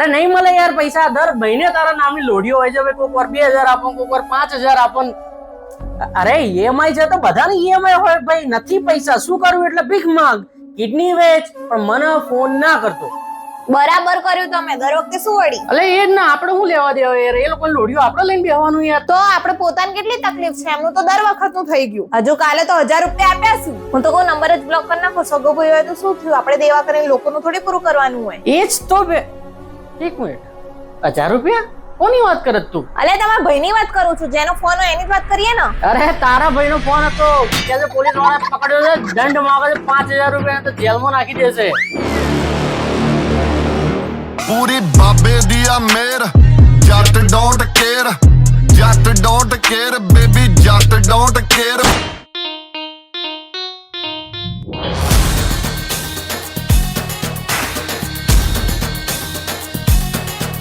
અરે નહીં મળે યાર પૈસા. દર મહિને તારા નામની લોડીઓ હોય છે. ભાઈ કોક વાર બે હજાર આપો કોક વાર પાંચ હજાર આપો. ને. અરે ઈએમઆઈ છે તો બધાને ઈએમઆઈ હોય ભાઈ. નથી પૈસા. શું કરવું? એટલે ભીખ માંગ. કિડની વેચ પણ મને ફોન ના કરતો. બરાબર કર્યું તમે. દર વખતે શું વળી? એટલે એ જ ના. આપણે શું લેવા દેવા યાર? એ લોકો લોડીઓ આપણે લઈને બેહવાનું યાર. તો આપણે પોતાને કેટલી તકલીફ છે? એમનું તો દર વખતનું થઈ ગયું. હજુ કાલે તો હજાર રૂપિયા આપ્યા છું. હું તો કોઈ નંબર જ બ્લોક કરી નાખો. સગો ભાઈ હોય તો શું થયું? આપણે દેવા કરીને લોકોનું થોડી પૂરું કરવાનું હોય. એ જ તો એક મિનિટ. હજાર રૂપિયા? કોની વાત કરત તું? અલે તમારા ભાઈની વાત કરું છું. જેનો ફોન હોય એની વાત કરીએ ને? અરે તારા ભાઈનો ફોન હતો. કે પોલીસવાળા પકડ્યો છે દંડ માંગે છે પાંચ હજાર રૂપિયા તો જેલમાં નાખી દેશે. પૂરી બાબે દિયા મેર Jatt don't care Jatt don't care baby Jatt don't care